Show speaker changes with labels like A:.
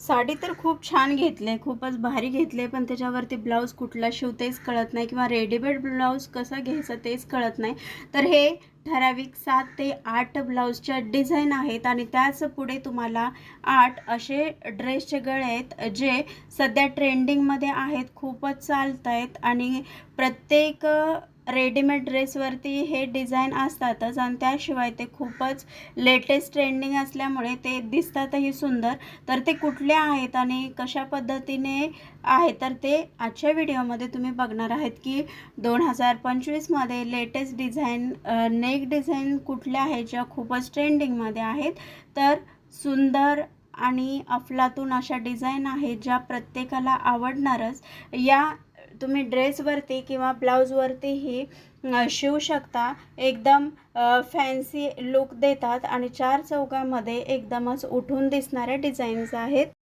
A: साडी तर खूप छान घेतले खूपच भारी घेतले पण त्याच्यावरती ब्लाऊज कुठला शिवतेच कळत नाही किंवा रेडीमेड ब्लाऊज कसा घ्यायचा तेच कळत नाही. तर हे ठराविक सात ते आठ ब्लाऊजच्या डिझाईन आहेत आणि त्याच पुढे तुम्हाला आठ असे ड्रेसचे गळे आहेत जे सध्या ट्रेंडिंगमध्ये आहेत खूपच चालत आहेत आणि प्रत्येक रेडीमेड ड्रेसवरती हे डिझाईन असतातच आणि त्याशिवाय ते खूपच लेटेस्ट ट्रेंडिंग असल्यामुळे ते दिसतातही सुंदर. तर ते कुठले आहेत आणि कशा पद्धतीने आहे तर ते आजच्या व्हिडिओमध्ये तुम्ही बघणार आहेत की दोन हजार पंचवीसमध्ये लेटेस्ट डिझाईन नेक डिझाईन कुठल्या आहेत ज्या खूपच ट्रेंडिंगमध्ये आहेत. तर सुंदर आणि अफलातून अशा डिझाईन आहेत ज्या प्रत्येकाला आवडणारच. या तुम्ही ड्रेसवरती किंवा ब्लाऊजवरतीही शिवू शकता. एकदम फॅन्सी लुक देतात आणि चार चौकामध्ये एकदमच उठून दिसणाऱ्या डिझाईन्स आहेत.